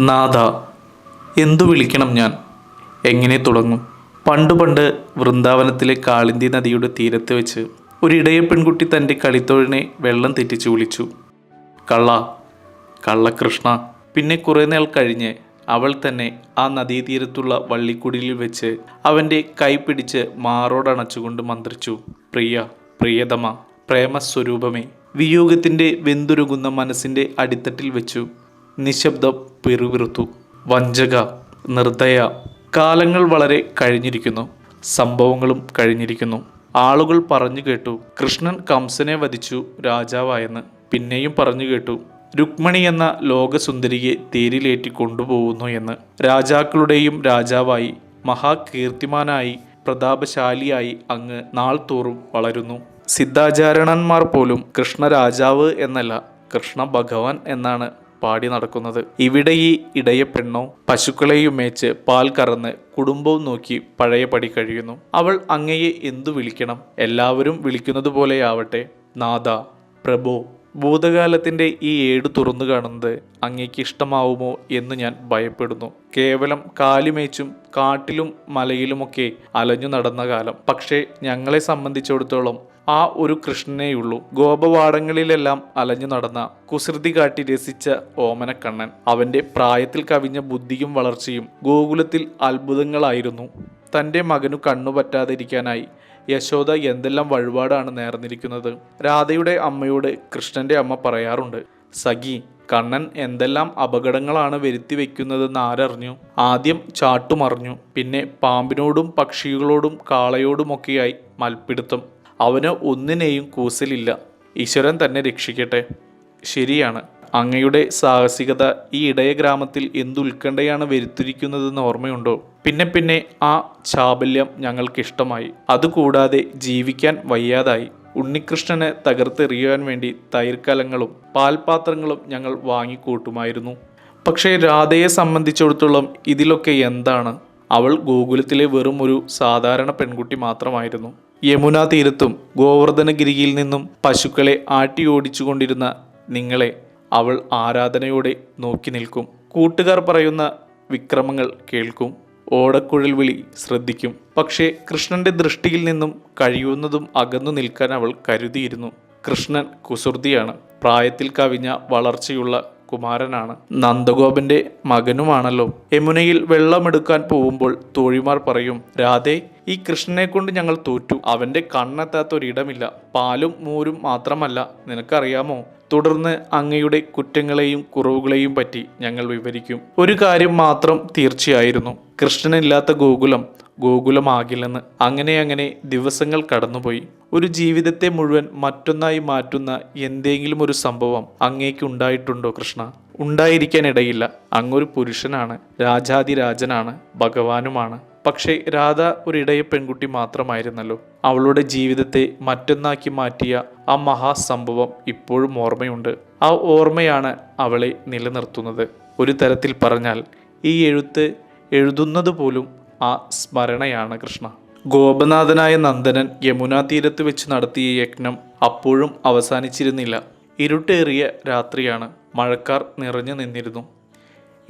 നാഥ എന്തു വിളിക്കണം ഞാൻ? എങ്ങനെ തുടങ്ങും? പണ്ട് പണ്ട് വൃന്ദാവനത്തിലെ കാളിന്തി നദിയുടെ തീരത്ത് വെച്ച് ഒരു ഇടയ പെൺകുട്ടി തന്റെ കളിത്തോഴിനെ വെള്ളം തെറ്റിച്ച് വിളിച്ചു. കള്ള കള്ളകൃഷ്ണ. പിന്നെ കുറേ നാൾ കഴിഞ്ഞ് അവൾ തന്നെ ആ നദീതീരത്തുള്ള വള്ളിക്കുടിയിൽ വെച്ച് അവന്റെ കൈ പിടിച്ച് മാറോടണച്ചുകൊണ്ട് മന്ത്രിച്ചു. പ്രിയ പ്രിയതമ പ്രേമസ്വരൂപമേ. വിയോഗത്തിന്റെ വെന്തുരുകുന്ന മനസ്സിന്റെ അടിത്തട്ടിൽ വെച്ചു. നിശബ്ദം പിറുപിറുത്തു. വഞ്ചക നിർദ്ദയ കാലങ്ങൾ വളരെ കഴിഞ്ഞിരിക്കുന്നു. സംഭവങ്ങളും കഴിഞ്ഞിരിക്കുന്നു. ആളുകൾ പറഞ്ഞു കേട്ടു കൃഷ്ണൻ കംസനെ വധിച്ചു രാജാവായെന്ന്. പിന്നെയും പറഞ്ഞു കേട്ടു രുക്മണി എന്ന ലോകസുന്ദരിയെ തേരിലേറ്റി കൊണ്ടുപോകുന്നു എന്ന്. രാജാക്കളുടെയും രാജാവായി മഹാകീർത്തിമാനായി പ്രതാപശാലിയായി അങ്ങ് നാൾതോറും വളരുന്നു. സിദ്ധാചാരണന്മാർ പോലും കൃഷ്ണ രാജാവ് എന്നല്ല കൃഷ്ണ ഭഗവാൻ എന്നാണ്. പാടി നടക്കുന്നത്. ഇവിടെ ഈ ഇടയ പെണ്ണോ പശുക്കളെയും മേച്ച് പാൽ കറന്ന് കുടുംബവും നോക്കി പഴയപടി കഴിയുന്നു. അവൾ അങ്ങയെ എന്തു വിളിക്കണം? എല്ലാവരും വിളിക്കുന്നത് പോലെയാവട്ടെ. നാഥ പ്രഭോ ഭൂതകാലത്തിന്റെ ഈ ഏട് തുറന്നു കാണുന്നത് അങ്ങേക്ക് ഇഷ്ടമാവുമോ എന്ന് ഞാൻ ഭയപ്പെടുന്നു. കേവലം കാലിമേച്ചും കാട്ടിലും മലയിലുമൊക്കെ അലഞ്ഞു നടന്ന കാലം. പക്ഷേ ഞങ്ങളെ സംബന്ധിച്ചിടത്തോളം ആ ഒരു കൃഷ്ണനേയുള്ളൂ ഗോപവാടങ്ങളിലെല്ലാം അലഞ്ഞു നടന്ന കുസൃതി കാട്ടി രസിച്ച ഓമനക്കണ്ണൻ അവന്റെ പ്രായത്തിൽ കവിഞ്ഞ ബുദ്ധിയും വളർച്ചയും ഗോകുലത്തിൽ അത്ഭുതങ്ങളായിരുന്നു. തന്റെ മകനു കണ്ണു പറ്റാതിരിക്കാനായി യശോദ എന്തെല്ലാം വഴിപാടാണ് നേർന്നിരിക്കുന്നത്? രാധയുടെ അമ്മയോട് കൃഷ്ണന്റെ അമ്മ പറയാറുണ്ട് സഖി കണ്ണൻ എന്തെല്ലാം അപകടങ്ങളാണ് വരുത്തി വെക്കുന്നതെന്ന് ആരറിഞ്ഞു? ആദ്യം ചാട്ടുമറിഞ്ഞു പിന്നെ പാമ്പിനോടും പക്ഷികളോടും കാളയോടുമൊക്കെയായി മൽപ്പിടുത്തം അവന് ഒന്നിനെയും കൂസലില്ല. ഈശ്വരൻ തന്നെ രക്ഷിക്കട്ടെ. ശരിയാണ്. അങ്ങയുടെ സാഹസികത ഈ ഇടയ ഗ്രാമത്തിൽ എന്തുൽക്കണ്ഠയാണ് വരുത്തിരിക്കുന്നതെന്ന് ഓർമ്മയുണ്ടോ? പിന്നെ പിന്നെ ആ ചാബല്യം ഞങ്ങൾക്കിഷ്ടമായി. അതുകൂടാതെ ജീവിക്കാൻ വയ്യാതായി. ഉണ്ണികൃഷ്ണനെ തകർത്തെറിയുവാൻ വേണ്ടി തൈർക്കലങ്ങളും പാൽപാത്രങ്ങളും ഞങ്ങൾ വാങ്ങിക്കൂട്ടുമായിരുന്നു. പക്ഷേ രാധയെ സംബന്ധിച്ചിടത്തോളം ഇതിലൊക്കെ എന്താണ്? അവൾ ഗോകുലത്തിലെ വെറും ഒരു സാധാരണ പെൺകുട്ടി മാത്രമായിരുന്നു. യമുനാ തീരത്തും ഗോവർദ്ധനഗിരിയിൽ നിന്നും പശുക്കളെ ആട്ടി ഓടിച്ചുകൊണ്ടിരുന്ന നിങ്ങളെ അവൾ ആരാധനയോടെ നോക്കി നിൽക്കും. കൂട്ടുകാർ പറയുന്ന വിക്രമങ്ങൾ കേൾക്കും. ഓടക്കുഴൽ വിളി ശ്രദ്ധിക്കും. പക്ഷേ കൃഷ്ണന്റെ ദൃഷ്ടിയിൽ നിന്നും കഴിയുന്നതും അകന്നു നിൽക്കാൻ അവൾ കരുതിയിരുന്നു. കൃഷ്ണൻ കുസൃതിയാണ്. പ്രായത്തിൽ കവിഞ്ഞ വളർച്ചയുള്ള കുമാരനാണ്. നന്ദഗോപന്റെ മകനുമാണല്ലോ. യമുനയിൽ വെള്ളമെടുക്കാൻ പോകുമ്പോൾ തോഴിമാർ പറയും രാധേ ഈ കൃഷ്ണനെ കൊണ്ട് ഞങ്ങൾ തോറ്റു. അവന്റെ കണ്ണെത്താത്ത ഒരിടമില്ല. പാലും മോരും മാത്രമല്ല. നിനക്കറിയാമോ? തുടർന്ന് അങ്ങയുടെ കുറ്റങ്ങളെയും കുറവുകളെയും പറ്റി ഞങ്ങൾ വിവരിക്കും. ഒരു കാര്യം മാത്രം തീർച്ചയായിരുന്നു. കൃഷ്ണനില്ലാത്ത ഗോകുലം ഗോകുലമാകില്ലെന്ന്. അങ്ങനെ അങ്ങനെ ദിവസങ്ങൾ കടന്നുപോയി. ഒരു ജീവിതത്തെ മുഴുവൻ മറ്റൊന്നായി മാറ്റുന്ന എന്തെങ്കിലും ഒരു സംഭവം അങ്ങേക്ക് ഉണ്ടായിട്ടുണ്ടോ കൃഷ്ണ? ഉണ്ടായിരിക്കാനിടയില്ല. അങ്ങൊരു പുരുഷനാണ്. രാജാതിരാജനാണ്. ഭഗവാനുമാണ്. പക്ഷേ രാധ ഒരു ഇടയ പെൺകുട്ടി മാത്രമായിരുന്നല്ലോ. അവളുടെ ജീവിതത്തെ മറ്റൊന്നാക്കി മാറ്റിയ ആ മഹാസംഭവം ഇപ്പോഴും ഓർമ്മയുണ്ട്. ആ ഓർമ്മയാണ് അവളെ നിലനിർത്തുന്നത്. ഒരു തരത്തിൽ പറഞ്ഞാൽ ഈ എഴുത്ത് എഴുതുന്നത് പോലും ആ സ്മരണയാണ് കൃഷ്ണ. ഗോപനാഥനായ നന്ദനൻ യമുനാ തീരത്ത് വെച്ച് നടത്തിയ യജ്ഞം അപ്പോഴും അവസാനിച്ചിരുന്നില്ല. ഇരുട്ടേറിയ രാത്രിയാണ് മഴക്കാർ നിറഞ്ഞു നിന്നിരുന്നു.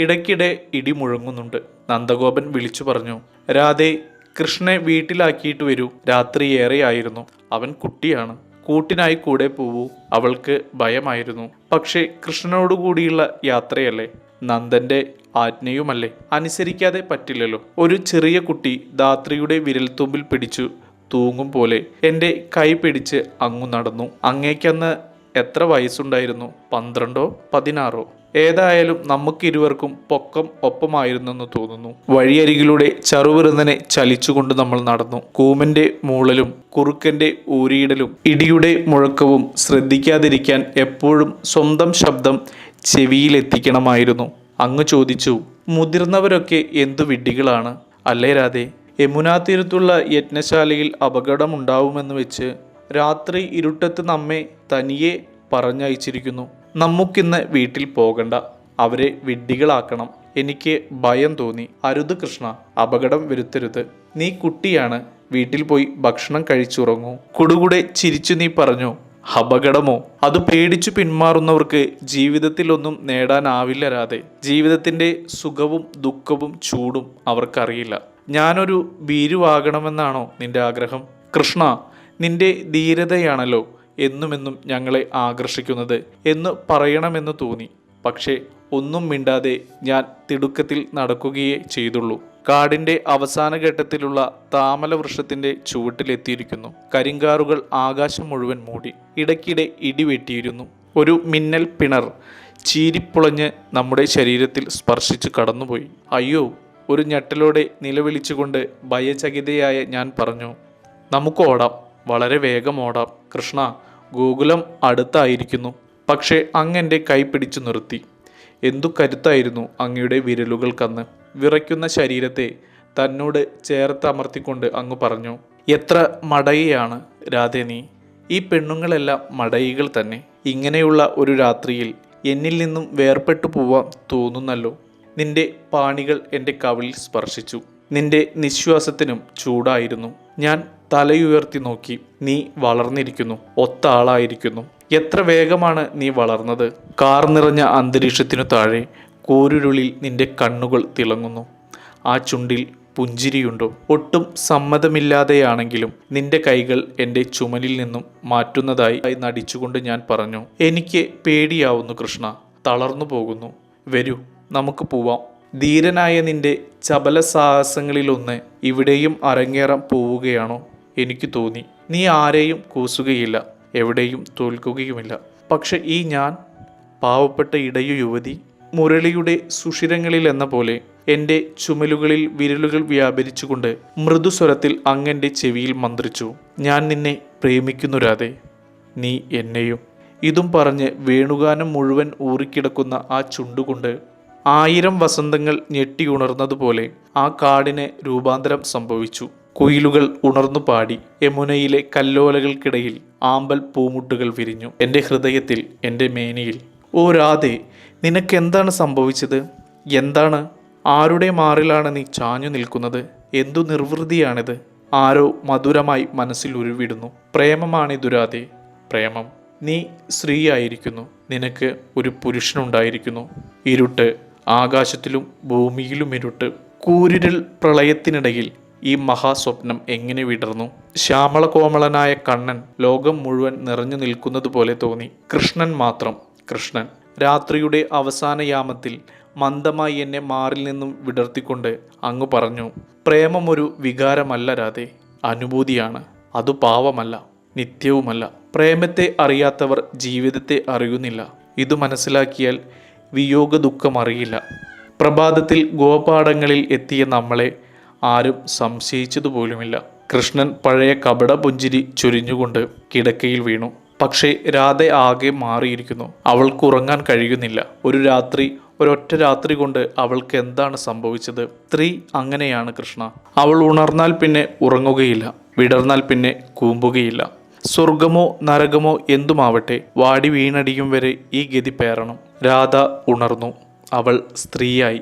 ഇടയ്ക്കിടെ ഇടി മുഴങ്ങുന്നുണ്ട്. നന്ദഗോപൻ വിളിച്ചു പറഞ്ഞു രാധേ കൃഷ്ണനെ വീട്ടിലാക്കിയിട്ട് വരൂ. രാത്രി ഏറെയായിരുന്നു. അവൻ കുട്ടിയാണ്. കൂട്ടിനായി കൂടെ പോവൂ. അവൾക്ക് ഭയമായിരുന്നു. പക്ഷേ കൃഷ്ണനോടുകൂടിയുള്ള യാത്രയല്ലേ? നന്ദന്റെ ആജ്ഞയുമല്ലേ? അനുസരിക്കാതെ പറ്റില്ലല്ലോ. ഒരു ചെറിയ കുട്ടി ധാത്രിയുടെ വിരൽത്തുമ്പിൽ പിടിച്ചു തൂങ്ങും പോലെ എന്റെ കൈ പിടിച്ച് അങ്ങു നടന്നു. അങ്ങേക്കന്ന് എത്ര വയസ്സുണ്ടായിരുന്നു? പന്ത്രണ്ടോ? പതിനാറോ? ഏതായാലും നമുക്കിരുവർക്കും പൊക്കം ഒപ്പമായിരുന്നെന്ന് തോന്നുന്നു. വഴിയരികിലൂടെ ചെറുവിരുന്നനെ ചലിച്ചുകൊണ്ട് നമ്മൾ നടന്നു. കൂമന്റെ മൂളലും കുറുക്കന്റെ ഊരിയിടലും ഇടിയുടെ മുഴക്കവും ശ്രദ്ധിക്കാതിരിക്കാൻ എപ്പോഴും സ്വന്തം ശബ്ദം ചെവിയിലെത്തിക്കണമായിരുന്നു. അങ്ങ് ചോദിച്ചു മുതിർന്നവരൊക്കെ എന്തു വിഡ്ഢികളാണ്? അല്ലേ രാധേ? യമുനാ തീരത്തുള്ള യജ്ഞശാലയിൽ അപകടമുണ്ടാവുമെന്ന് വെച്ച് രാത്രി ഇരുട്ടത്ത് നമ്മെ തനിയെ പറഞ്ഞയച്ചിരിക്കുന്നു. നമുക്കിന്ന് വീട്ടിൽ പോകണ്ട. അവരെ വിഡ്ഢികളാക്കണം. എനിക്ക് ഭയം തോന്നി. അരുത് കൃഷ്ണ അപകടം വരുത്തരുത്. നീ കുട്ടിയാണ്. വീട്ടിൽ പോയി ഭക്ഷണം കഴിച്ചുറങ്ങൂ. കുടുകൂടെ ചിരിച്ചു നീ പറഞ്ഞു അപകടമോ? അത് പേടിച്ചു പിന്മാറുന്നവർക്ക് ജീവിതത്തിലൊന്നും നേടാനാവില്ല രാതെ ജീവിതത്തിന്റെ സുഖവും ദുഃഖവും ചൂടും അവർക്കറിയില്ല. ഞാനൊരു ഭീരുവാകണമെന്നാണോ നിന്റെ ആഗ്രഹം? കൃഷ്ണ നിന്റെ ധീരതയാണല്ലോ. എന്നുമെന്നും ഞങ്ങളെ ആകർഷിക്കുന്നത് എന്ന് പറയണമെന്ന് തോന്നി. പക്ഷേ ഒന്നും മിണ്ടാതെ ഞാൻ തിടുക്കത്തിൽ നടക്കുകയേ ചെയ്തുള്ളൂ. കാടിന്റെ അവസാന ഘട്ടത്തിലുള്ള താമല വൃക്ഷത്തിന്റെ ചുവട്ടിലെത്തിയിരിക്കുന്നു കരിങ്കാറുകൾ ആകാശം മുഴുവൻ മൂടി ഇടയ്ക്കിടെ ഇടിവെട്ടിയിരുന്നു ഒരു മിന്നൽ പിണർ ചീരിപ്പുളഞ്ഞ് നമ്മുടെ ശരീരത്തിൽ സ്പർശിച്ച് കടന്നുപോയി. അയ്യോ ഒരു ഞെട്ടലോടെ നിലവിളിച്ചുകൊണ്ട് ഭയചകിതയായ ഞാൻ പറഞ്ഞു നമുക്ക് ഓടാം. വളരെ വേഗം ഓടാം. കൃഷ്ണ ഗോകുലം അടുത്തായിരിക്കുന്നു. പക്ഷേ അങ്ങെന്റെ കൈ പിടിച്ചു നിർത്തി. എന്തു കരുത്തായിരുന്നു അങ്ങയുടെ വിരലുകൾക്കന്ന്? വിറയ്ക്കുന്ന ശരീരത്തെ തന്നോട് ചേർത്ത് അമർത്തിക്കൊണ്ട് അങ്ങ് പറഞ്ഞു എത്ര മടയിയാണ് രാധേ നീ. ഈ പെണ്ണുങ്ങളെല്ലാം മടയികൾ തന്നെ. ഇങ്ങനെയുള്ള ഒരു രാത്രിയിൽ എന്നിൽ നിന്നും വേർപെട്ടു പോവാൻ തോന്നുന്നല്ലോ. നിന്റെ പാണികൾ എന്റെ കവിളിൽ സ്പർശിച്ചു. നിന്റെ നിശ്വാസത്തിനും ചൂടായിരുന്നു. ഞാൻ തലയുയർത്തി നോക്കി നീ വളർന്നിരിക്കുന്നു. ഒത്ത ആളായിരിക്കുന്നു എത്ര വേഗമാണ് നീ വളർന്നത്? കാർ നിറഞ്ഞ അന്തരീക്ഷത്തിനു താഴെ കോരുരുളിൽ നിന്റെ കണ്ണുകൾ തിളങ്ങുന്നു. ആ ചുണ്ടിൽ പുഞ്ചിരിയുണ്ടോ? ഒട്ടും സമ്മതമില്ലാതെയാണെങ്കിലും നിന്റെ കൈകൾ എന്റെ ചുമലിൽ നിന്നും മാറ്റുന്നതായി നടിച്ചുകൊണ്ട് ഞാൻ പറഞ്ഞു എനിക്ക് പേടിയാവുന്നു കൃഷ്ണ. തളർന്നു പോകുന്നു. വരൂ നമുക്ക് പോവാം. ധീരനായ നിന്റെ ചപല സാഹസങ്ങളിലൊന്ന് ഇവിടെയും അരങ്ങേറാൻ പോവുകയാണോ? എനിക്ക് തോന്നി. നീ ആരെയും കൂസുകയില്ല എവിടെയും തോൽക്കുകയുമില്ല. പക്ഷെ ഈ ഞാൻ പാവപ്പെട്ട ഇടയു യുവതി മുരളിയുടെ സുഷിരങ്ങളിൽ എന്ന പോലെ എന്റെ ചുമലുകളിൽ വിരലുകൾ വ്യാപരിച്ചുകൊണ്ട് മൃദുസ്വരത്തിൽ അങ്ങന്റെ ചെവിയിൽ മന്ത്രിച്ചു ഞാൻ നിന്നെ പ്രേമിക്കുന്നു രാധേ നീ എന്നെയും. ഇതും പറഞ്ഞ് വേണുഗാനം മുഴുവൻ ഊറിക്കിടക്കുന്ന ആ ചുണ്ടുകൊണ്ട് ആയിരം വസന്തങ്ങൾ ഞെട്ടിയുണർന്നതുപോലെ ആ കാടിന് രൂപാന്തരം സംഭവിച്ചു. കുയിലുകൾ ഉണർന്നു പാടി യമുനയിലെ കല്ലോലകൾക്കിടയിൽ ആമ്പൽ പൂമുട്ടുകൾ വിരിഞ്ഞു. എന്റെ ഹൃദയത്തിൽ എന്റെ മേനിയിൽ ഓ രാധേ നിനക്കെന്താണ് സംഭവിച്ചത്? എന്താണ്? ആരുടെ മാറിലാണ് നീ ചാഞ്ഞു നിൽക്കുന്നത്? എന്തു നിർവൃതിയാണിത്? ആരോ മധുരമായി മനസ്സിൽ ഉരുവിടുന്നു. പ്രേമമാണിതു രാധേ പ്രേമം. നീ സ്ത്രീയായിരിക്കുന്നു. നിനക്ക് ഒരു പുരുഷനുണ്ടായിരിക്കുന്നു. ഇരുട്ട് ആകാശത്തിലും ഭൂമിയിലും ഇരുട്ട്. കൂരിരൽ പ്രളയത്തിനിടയിൽ ഈ മഹാസ്വപ്നം എങ്ങനെ വിടർന്നു? ശ്യാമള കോമളനായ കണ്ണൻ ലോകം മുഴുവൻ നിറഞ്ഞു നിൽക്കുന്നത് പോലെ തോന്നി. കൃഷ്ണൻ മാത്രം കൃഷ്ണൻ. രാത്രിയുടെ അവസാന യാമത്തിൽ മന്ദമായി എന്നെ മാറിൽ നിന്നും വിടർത്തിക്കൊണ്ട് അങ്ങ് പറഞ്ഞു പ്രേമമൊരു വികാരമല്ല രാധേ അനുഭൂതിയാണ്. അത് പാവമല്ല നിത്യവുമല്ല. പ്രേമത്തെ അറിയാത്തവർ ജീവിതത്തെ അറിയുന്നില്ല. ഇത് മനസ്സിലാക്കിയാൽ വിയോഗ ദുഃഖം അറിയില്ല. പ്രഭാതത്തിൽ ഗോപാഠങ്ങളിൽ എത്തിയ നമ്മളെ ആരും സംശയിച്ചതുപോലുമില്ല. കൃഷ്ണൻ പഴയ കപട പുഞ്ചിരി ചൊരിഞ്ഞുകൊണ്ട് കിടക്കയിൽ വീണു. പക്ഷേ രാധ ആകെ മാറിയിരിക്കുന്നു. അവൾക്ക് ഉറങ്ങാൻ കഴിയുന്നില്ല. ഒരു രാത്രി ഒരൊറ്റ രാത്രി കൊണ്ട് അവൾക്ക് എന്താണ് സംഭവിച്ചത്? സ്ത്രീ അങ്ങനെയാണ് കൃഷ്ണ. അവൾ ഉണർന്നാൽ പിന്നെ ഉറങ്ങുകയില്ല. വിടർന്നാൽ പിന്നെ കൂമ്പുകയില്ല. സ്വർഗമോ നരകമോ എന്തുമാവട്ടെ വാടി വീണടിയും വരെ ഈ ഗതി പേറണം. രാധ ഉണർന്നു. അവൾ സ്ത്രീയായി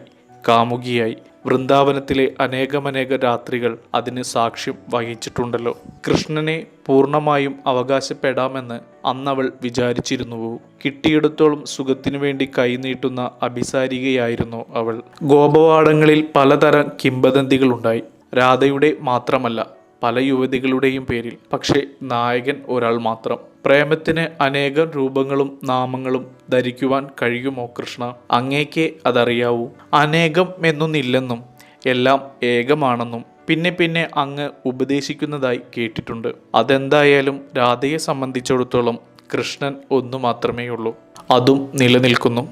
കാമുകിയായി വൃന്ദാവനത്തിലെ അനേകമനേക രാത്രികൾ അതിന് സാക്ഷ്യം വഹിച്ചിട്ടുണ്ടല്ലോ. കൃഷ്ണനെ പൂർണമായും അവകാശപ്പെടാമെന്ന് അന്നവൾ വിചാരിച്ചിരുന്നുവോ? കിട്ടിയിടത്തോളം സുഖത്തിനു വേണ്ടി കൈനീട്ടുന്ന അഭിസാരികയായിരുന്നു അവൾ. ഗോപവാടങ്ങളിൽ പലതരം കിംബദന്തികളുണ്ടായി രാധയുടെ മാത്രമല്ല പല യുവതികളുടെയും പേരിൽ. പക്ഷേ നായകൻ ഒരാൾ മാത്രം. പ്രേമത്തിന് അനേകം രൂപങ്ങളും നാമങ്ങളും ധരിക്കുവാൻ കഴിയുമോ കൃഷ്ണ? അങ്ങേക്കേ അതറിയാവൂ. അനേകം എന്നൊന്നില്ലെന്നും എല്ലാം ഏകമാണെന്നും പിന്നെ പിന്നെ അങ്ങ് ഉപദേശിക്കുന്നതായി കേട്ടിട്ടുണ്ട്. അതെന്തായാലും രാധയെ സംബന്ധിച്ചിടത്തോളം കൃഷ്ണൻ ഒന്നു മാത്രമേയുള്ളൂ. അതും നിലനിൽക്കുന്നു.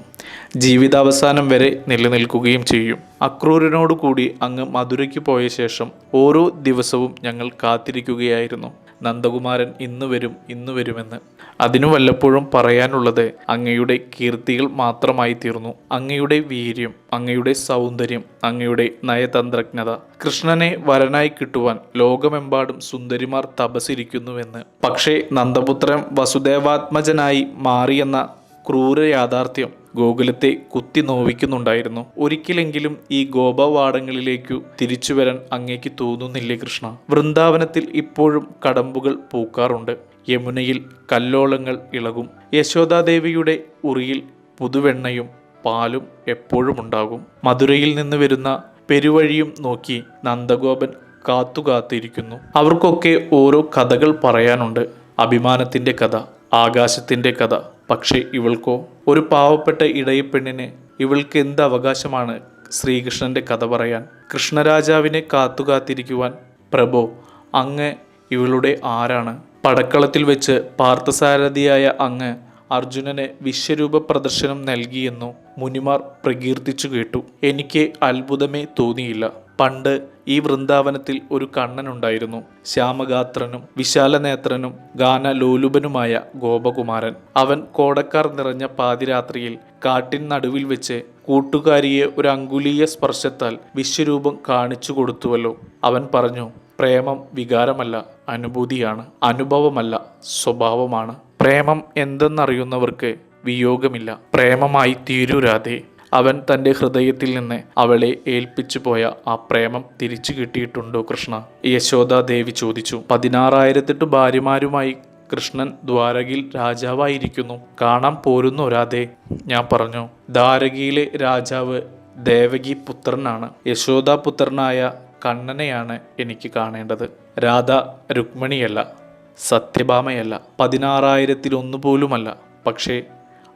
ജീവിതാവസാനം വരെ നിലനിൽക്കുകയും ചെയ്യും. അക്രൂരനോടുകൂടി അങ്ങ് മധുരയ്ക്ക് പോയ ശേഷം ഓരോ ദിവസവും ഞങ്ങൾ കാത്തിരിക്കുകയായിരുന്നു. നന്ദകുമാരൻ ഇന്ന് വരും ഇന്ന് വരുമെന്ന്. അതിനു വല്ലപ്പോഴും പറയാനുള്ളത് അങ്ങയുടെ കീർത്തികൾ മാത്രമായി തീർന്നു. അങ്ങയുടെ വീര്യം അങ്ങയുടെ സൗന്ദര്യം അങ്ങയുടെ നയതന്ത്രജ്ഞത. കൃഷ്ണനെ വരനായി കിട്ടുവാൻ ലോകമെമ്പാടും സുന്ദരിമാർ തപസിരിക്കുന്നുവെന്ന് പക്ഷേ നന്ദപുത്രൻ വസുദേവാത്മജനായി മാറിയെന്ന ക്രൂര യാഥാർത്ഥ്യം ഗോകുലത്തെ കുത്തി നോവിക്കുന്നുണ്ടായിരുന്നു. ഒരിക്കലെങ്കിലും ഈ ഗോപവാടങ്ങളിലേക്കു തിരിച്ചു വരാൻ അങ്ങേക്ക് തോന്നുന്നില്ലേ കൃഷ്ണ? വൃന്ദാവനത്തിൽ ഇപ്പോഴും കടമ്പുകൾ പൂക്കാറുണ്ട്. യമുനയിൽ കല്ലോളങ്ങൾ ഇളകും. യശോദാദേവിയുടെ ഉറിയിൽ പുതുവെണ്ണയും പാലും എപ്പോഴും ഉണ്ടാകും മധുരയിൽ നിന്ന് വരുന്ന പെരുവഴിയും നോക്കി നന്ദഗോപൻ കാത്തുകാത്തിരിക്കുന്നു. അവർക്കൊക്കെ ഓരോ കഥകൾ പറയാനുണ്ട്. അഭിമാനത്തിന്റെ കഥ ആകാശത്തിന്റെ കഥ പക്ഷേ ഇവൾക്കോ? ഒരു പാവപ്പെട്ട ഇടയപ്പെണ്ണിന് ഇവൾക്ക് എന്ത് അവകാശമാണ്? ശ്രീകൃഷ്ണന്റെ കഥ പറയാൻ കൃഷ്ണരാജാവിനെ കാത്തുകാത്തിരിക്കുവാൻ. പ്രഭോ അങ്ങ് ഇവളുടെ ആരാണ്? പടക്കളത്തിൽ വെച്ച് പാർത്ഥസാരഥിയായ അങ്ങ് അർജുനന് വിശ്വരൂപ പ്രദർശനം നൽകിയെന്നു മുനിമാർ പ്രകീർത്തിച്ചു കേട്ടു. എനിക്ക് അത്ഭുതമേ തോന്നിയില്ല. പണ്ട് ഈ വൃന്ദാവനത്തിൽ ഒരു കണ്ണനുണ്ടായിരുന്നു. ശ്യാമഗാത്രനും വിശാലനേത്രനും ഗാനലോലുപനുമായ ഗോപകുമാരൻ. അവൻ കോടക്കാർ നിറഞ്ഞ പാതിരാത്രിയിൽ കാട്ടിൻ നടുവിൽ വെച്ച് കൂട്ടുകാരിയെ ഒരു അങ്കുലീയ സ്പർശത്താൽ വിശ്വരൂപം കാണിച്ചു കൊടുത്തുവല്ലോ. അവൻ പറഞ്ഞു പ്രേമം വികാരമല്ല അനുഭൂതിയാണ്. അനുഭവമല്ല സ്വഭാവമാണ്. പ്രേമം എന്തെന്നറിയുന്നവർക്ക് വിയോഗമില്ല. പ്രേമമായി തീരൂരാതെ അവൻ തന്റെ ഹൃദയത്തിൽ നിന്ന് അവളെ ഏൽപ്പിച്ചു പോയ ആ പ്രേമം തിരിച്ചു കിട്ടിയിട്ടുണ്ടോ കൃഷ്ണ? യശോദ ദേവി ചോദിച്ചു. പതിനാറായിരത്തെട്ട് ഭാര്യമാരുമായി കൃഷ്ണൻ ദ്വാരകയിൽ രാജാവായിരിക്കുന്നു. കാണാൻ പോരുന്നു രാധേ ഞാൻ പറഞ്ഞു. ദ്വാരകയിലെ രാജാവ് ദേവകി പുത്രനാണ്. യശോദ പുത്രനായ കണ്ണനെയാണ് എനിക്ക് കാണേണ്ടത്. രാധ രുക്മിണിയല്ല സത്യഭാമയല്ല. പതിനാറായിരത്തിലൊന്നു പോലുമല്ല. പക്ഷേ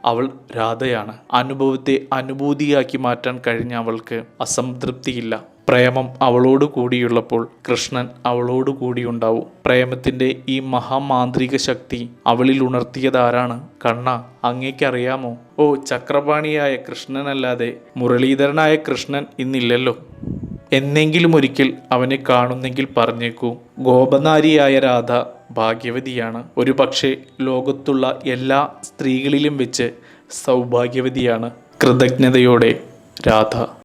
അവൾ രാധയാണ്. അനുഭവത്തെ അനുഭൂതിയാക്കി മാറ്റാൻ കഴിഞ്ഞ അവൾക്ക് അസംതൃപ്തിയില്ല. പ്രേമം അവളോട് കൂടിയുള്ളപ്പോൾ കൃഷ്ണൻ അവളോട് കൂടിയുണ്ടാവും. പ്രേമത്തിന്റെ ഈ മഹാമാന്ത്രിക ശക്തി അവളിൽ ഉണർത്തിയതാരാണ്? കണ്ണ അങ്ങേക്കറിയാമോ? ഓ ചക്രപാണിയായ കൃഷ്ണനല്ലാതെ മുരളീധരനായ കൃഷ്ണൻ ഇന്നില്ലല്ലോ. എന്നെങ്കിലും ഒരിക്കൽ അവനെ കാണുന്നെങ്കിൽ പറഞ്ഞേക്കൂ. ഗോപനാരിയായ രാധ ഭാഗ്യവതിയാണ്. ഒരു പക്ഷേ ലോകത്തുള്ള എല്ലാ സ്ത്രീകളിലും വെച്ച് സൗഭാഗ്യവതിയാണ് കൃതജ്ഞതയോടെ രാധ.